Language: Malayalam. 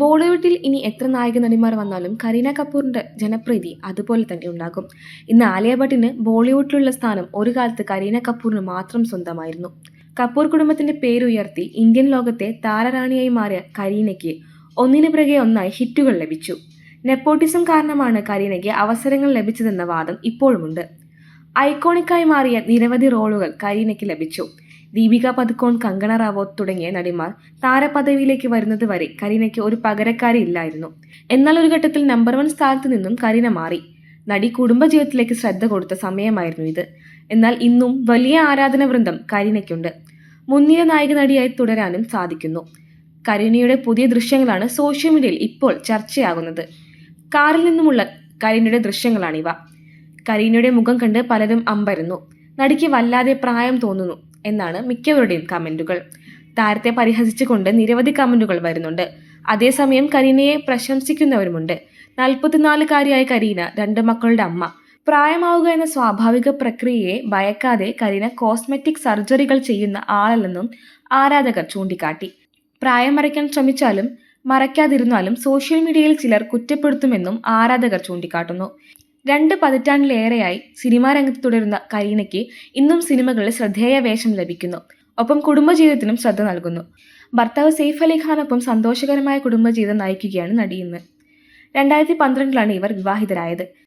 ബോളിവുഡിൽ ഇനി എത്ര നായക നടിമാർ വന്നാലും കരീന കപൂറിന്റെ ജനപ്രീതി അതുപോലെ തന്നെ ഉണ്ടാകും. ഇന്ന് ആലിയ ഭട്ടിന് ബോളിവുഡിലുള്ള സ്ഥാനം ഒരു കാലത്ത് കരീന കപൂറിന് മാത്രം സ്വന്തമായിരുന്നു. കപൂർ കുടുംബത്തിന്റെ പേരുയർത്തി ഇന്ത്യൻ ലോകത്തെ താരറാണിയായി മാറിയ കരീനയ്ക്ക് ഒന്നിനു പിറകെ ഒന്നായി ഹിറ്റുകൾ ലഭിച്ചു. നെപ്പോട്ടിസം കാരണമാണ് കരീനയ്ക്ക് അവസരങ്ങൾ ലഭിച്ചതെന്ന വാദം ഇപ്പോഴുമുണ്ട്. ഐക്കോണിക്കായി മാറിയ നിരവധി റോളുകൾ കരീനയ്ക്ക് ലഭിച്ചു. ദീപിക പതുക്കോൺ കങ്കണ റാവോത്ത് തുടങ്ങിയ നടിമാർ താരപദവിയിലേക്ക് വരുന്നത് വരെ കരീനയ്ക്ക് ഒരു പകരക്കാരി ഇല്ലായിരുന്നു. എന്നാൽ ഒരു ഘട്ടത്തിൽ നമ്പർ വൺ സ്ഥാനത്ത് നിന്നും കരീന മാറി. നടി കുടുംബജീവിതത്തിലേക്ക് ശ്രദ്ധ കൊടുത്ത സമയമായിരുന്നു ഇത്. എന്നാൽ ഇന്നും വലിയ ആരാധന വൃന്ദം കരീനയ്ക്കുണ്ട്. മുൻനിര നായിക നടിയായി തുടരാനും സാധിക്കുന്നു. കരീനയുടെ പുതിയ ദൃശ്യങ്ങളാണ് സോഷ്യൽ മീഡിയയിൽ ഇപ്പോൾ ചർച്ചയാകുന്നത്. കാറിൽ നിന്നുമുള്ള കരീനയുടെ ദൃശ്യങ്ങളാണിവ. കരീനയുടെ മുഖം കണ്ട് പലരും അമ്പരുന്നു. നടിക്ക് വല്ലാതെ പ്രായം തോന്നുന്നു. എന്നാണ് മിക്കവരുടെയും കമന്റുകൾ താരത്തെ പരിഹസിച്ചുകൊണ്ട് നിരവധി കമന്റുകൾ വരുന്നുണ്ട്. അതേസമയം കരീനയെ പ്രശംസിക്കുന്നവരുമുണ്ട്. നാൽപ്പത്തിനാലുകാരിയായ കരീന രണ്ട് മക്കളുടെ അമ്മ. പ്രായമാവുക എന്ന സ്വാഭാവിക പ്രക്രിയയെ ഭയക്കാതെ കരീന കോസ്മെറ്റിക് സർജറികൾ ചെയ്യുന്ന ആളല്ലെന്നും ആരാധകർ ചൂണ്ടിക്കാട്ടി. പ്രായം മറയ്ക്കാൻ ശ്രമിച്ചാലും മറയ്ക്കാതിരുന്നാലും സോഷ്യൽ മീഡിയയിൽ ചിലർ കുറ്റപ്പെടുത്തുമെന്നും ആരാധകർ ചൂണ്ടിക്കാട്ടുന്നു. രണ്ട് പതിറ്റാണ്ടിലേറെയായി സിനിമാ രംഗത്ത് തുടരുന്ന കരീനയ്ക്ക് ഇന്നും സിനിമകളിൽ ശ്രദ്ധേയ വേഷം ലഭിക്കുന്നു. ഒപ്പം കുടുംബജീവിതത്തിനും ശ്രദ്ധ നൽകുന്നു. ഭർത്താവ് സെയ്ഫ് അലി ഖാനൊപ്പം സന്തോഷകരമായ കുടുംബജീവിതം നയിക്കുകയാണ് നടിയിന്ന്. രണ്ടായിരത്തി പന്ത്രണ്ടിലാണ് ഇവർ വിവാഹിതരായത്.